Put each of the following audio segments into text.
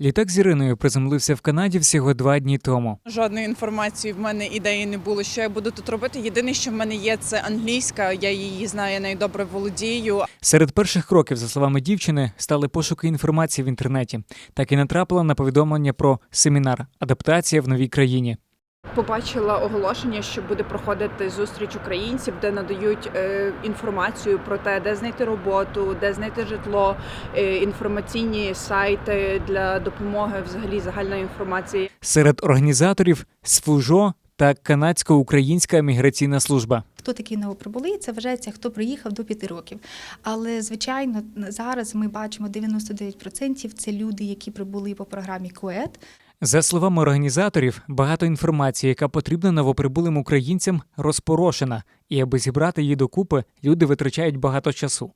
Літак з Іриною приземлився в Канаді всього два дні тому. Жодної інформації в мене ідеї не було, що я буду тут робити. Єдине, що в мене є, це англійська. Я її знаю, я нею добре володію. Серед перших кроків, за словами дівчини, стали пошуки інформації в інтернеті. Так і натрапила на повідомлення про семінар Адаптація в новій країні. Побачила оголошення, що буде проходити зустріч українців, де надають е, інформацію про те, де знайти роботу, де знайти житло, е, інформаційні сайти для допомоги, взагалі загальної інформації. Серед організаторів СФУЖО та Канадсько-Українська міграційна служба. Хто такий новоприбулий? Це вважається, хто приїхав до п'яти років. Але звичайно, зараз ми бачимо 99% це люди, які прибули по програмі КОЕД. За словами організаторів, багато інформації, яка потрібна новоприбулим українцям, розпорошена, і аби зібрати її докупи, люди витрачають багато часу.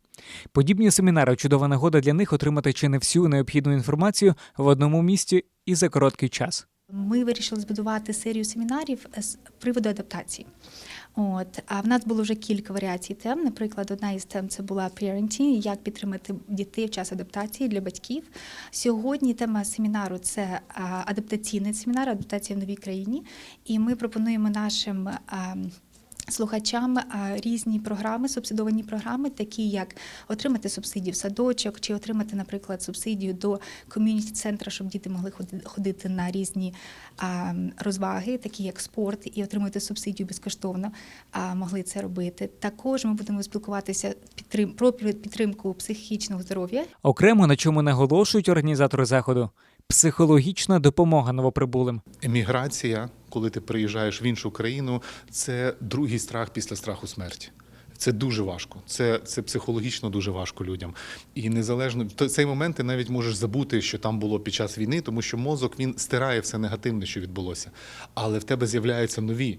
Подібні семінари чудова нагода для них отримати чи не всю необхідну інформацію в одному місці і за короткий час. Ми вирішили збудувати серію семінарів з приводу адаптації. От а в нас було вже кілька варіацій тем. Наприклад, одна із тем це була parenting, як підтримати дітей в час адаптації для батьків. Сьогодні тема семінару це адаптаційний семінар, адаптація в новій країні. І ми пропонуємо нашим. Слухачам різні програми, субсидовані програми, такі як отримати субсидію в садочок, чи отримати, наприклад, субсидію до ком'юніті центра, щоб діти могли ходи- ходити на різні розваги, такі як спорт, і отримати субсидію безкоштовно, а могли це робити. Також ми будемо спілкуватися про підтримку психічного здоров'я Окремо на чому наголошують організатори заходу психологічна допомога новоприбулим. Еміграція, коли ти приїжджаєш в іншу країну, це другий страх після страху смерті. Це дуже важко. Це, це психологічно дуже важко людям. І незалежно в цей момент ти навіть можеш забути, що там було під час війни, тому що мозок він стирає все негативне, що відбулося. Але в тебе з'являються нові.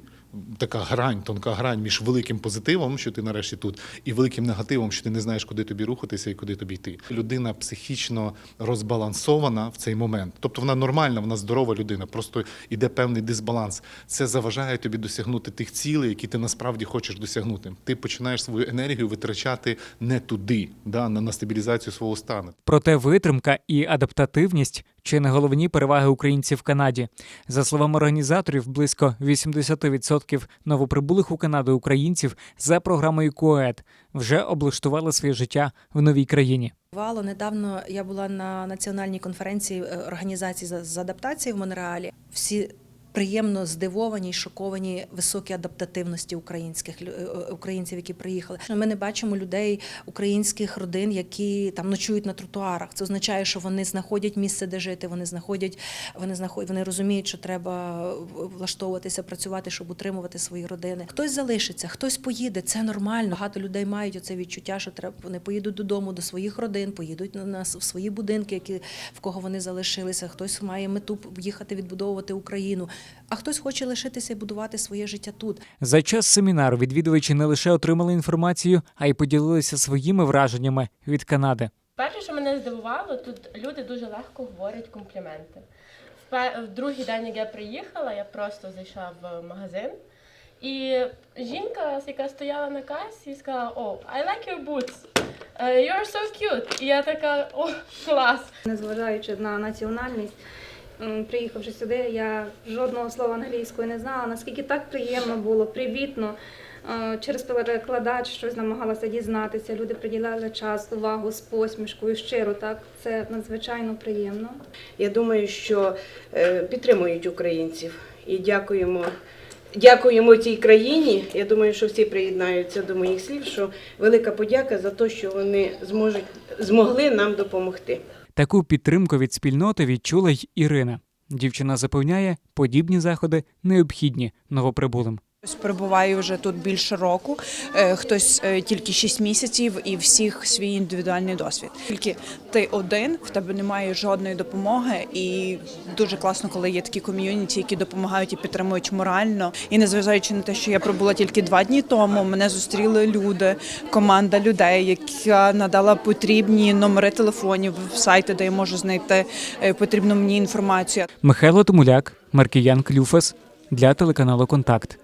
Така грань, тонка грань між великим позитивом, що ти нарешті тут, і великим негативом, що ти не знаєш, куди тобі рухатися і куди тобі йти. Людина психічно розбалансована в цей момент. Тобто вона нормальна, вона здорова людина, просто йде певний дисбаланс. Це заважає тобі досягнути тих цілей, які ти насправді хочеш досягнути. Ти починаєш свою енергію витрачати не туди, да, на, стабілізацію свого стану. Проте витримка і адаптативність чи не головні переваги українців в Канаді. За словами організаторів, близько 80% новоприбулих у Канаду українців за програмою КОЕД вже облаштували своє життя в новій країні. Вало недавно я була на національній конференції е, організації з- адаптації в Монреалі. Всі приємно здивовані й шоковані високій адаптативності українських е, е, українців, які приїхали. Ми не бачимо людей українських родин, які там ночують на тротуарах. Це означає, що вони знаходять місце, де жити. Вони знаходять, вони знаходять, вони розуміють, що треба влаштовуватися, працювати, щоб утримувати свої родини. Хтось залишиться, хтось поїде. Це нормально. Багато людей мають оце відчуття, що треба вони поїдуть додому до своїх родин, поїдуть на нас в свої будинки, які в кого вони залишилися. Хтось має мету їхати відбудовувати Україну, а хтось хоче лишитися і будувати своє життя тут. За час семінару відвідувачі не лише отримали інформацію, а й поділилися своїми враженнями від Канади. Перше, що мене здивувало, тут люди дуже легко говорять компліменти. В, другий день, як я приїхала, я просто зайшла в магазин, і жінка, яка стояла на касі, сказала: О, I like your boots. Uh, you're so cute. І я така, о, клас. Незважаючи на національність, приїхавши сюди, я жодного слова англійської не знала. Наскільки так приємно було, привітно. Е, Через перекладач щось намагалася дізнатися. Люди приділяли час, увагу з посмішкою, щиро. Так це надзвичайно приємно. Я думаю, що е, підтримують українців і дякуємо. Дякуємо цій країні. Я думаю, що всі приєднаються до моїх слів. Що велика подяка за те, що вони зможуть змогли нам допомогти. Таку підтримку від спільноти відчула й Ірина. Дівчина запевняє, подібні заходи необхідні новоприбулим. Хтось вже тут більше року, е, хтось е, тільки 6 місяців і всіх свій індивідуальний досвід. Тільки ти один, в тебе немає жодної допомоги, і дуже класно, коли є такі ком'юніті, які допомагають і підтримують морально. І незважаючи на те, що я пробула тільки два дні тому, мене зустріли люди, команда людей, яка надала потрібні номери телефонів, сайти, де я можу знайти е, потрібну мені інформацію. Михайло Томуляк, Маркіян Клюфас для телеканалу Контакт.